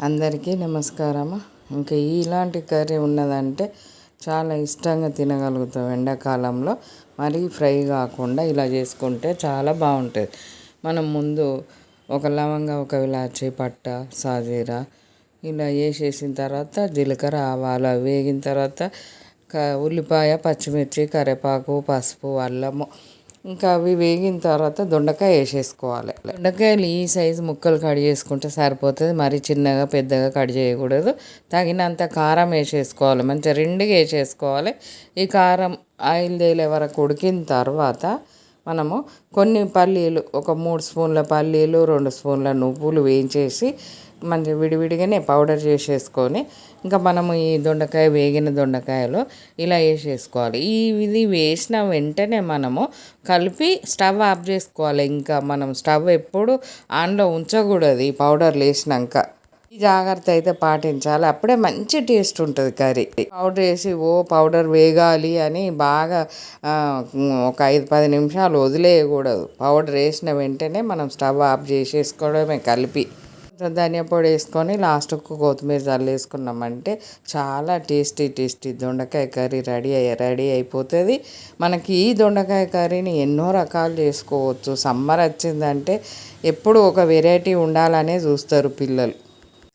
అందరికీ నమస్కారం ఇంకా ఇలాంటి కర్రీ ఉన్నదంటే చాలా ఇష్టంగా తినగలుగుతాం ఎండాకాలంలో. మరీ ఫ్రై కాకుండా ఇలా చేసుకుంటే చాలా బాగుంటుంది. మనం ముందు ఒక లవంగా ఒక ఇలాచి పట్ట సాజీరా ఇలా వేసేసిన తర్వాత జీలకర్ర ఆవాలు అవి వేగిన తర్వాత క ఉల్లిపాయ పచ్చిమిర్చి కరివేపాకు పసుపు అల్లము ఇంకా అవి వేగిన తర్వాత దొండకాయ వేసేసుకోవాలి. దొండకాయలు ఈ సైజు ముక్కలు కట్ చేసుకుంటే సరిపోతుంది. మరి చిన్నగా పెద్దగా కట్ చేయకూడదు. తగినంత కారం వేసేసుకోవాలి. మంచిగా రెండుగా వేసేసుకోవాలి. ఈ కారం ఆయిల్ తేలే వరకు ఉడికిన తర్వాత మనము కొన్ని పల్లీలు ఒక మూడు స్పూన్ల పల్లీలు రెండు స్పూన్ల నువ్వులు వేయించేసి మంచిగా విడివిడిగానే పౌడర్ చేసేసుకొని ఇంకా మనము ఈ దొండకాయ వేగిన దొండకాయలు ఇలా వేసేసుకోవాలి. ఈ ఇది వేసిన వెంటనే మనము కలిపి స్టవ్ ఆఫ్ చేసుకోవాలి. ఇంకా మనం స్టవ్ ఎప్పుడు ఆన్లో ఉంచకూడదు ఈ పౌడర్లు వేసినాక ఈ జాగ్రత్త అయితే పాటించాలి. అప్పుడే మంచి టేస్ట్ ఉంటుంది కర్రీ. పౌడర్ వేసి ఓ పౌడర్ వేగాలి అని బాగా ఒక ఐదు పది నిమిషాలు వదిలేయకూడదు. పౌడర్ వేసిన వెంటనే మనం స్టవ్ ఆఫ్ చేసేసుకోవడమే కలిపి. ధనియా పొడి వేసుకొని లాస్ట్కు కొత్తిమీర చల్లేసుకున్నామంటే చాలా టేస్టీ టేస్టీ దొండకాయ కర్రీ రెడీ అయ్యి రెడీ అయిపోతుంది. మనకి ఈ దొండకాయ కర్రీని ఎన్నో రకాలు చేసుకోవచ్చు. సమ్మర్ వచ్చిందంటే ఎప్పుడు ఒక వెరైటీ ఉండాలనే చూస్తారు పిల్లలు.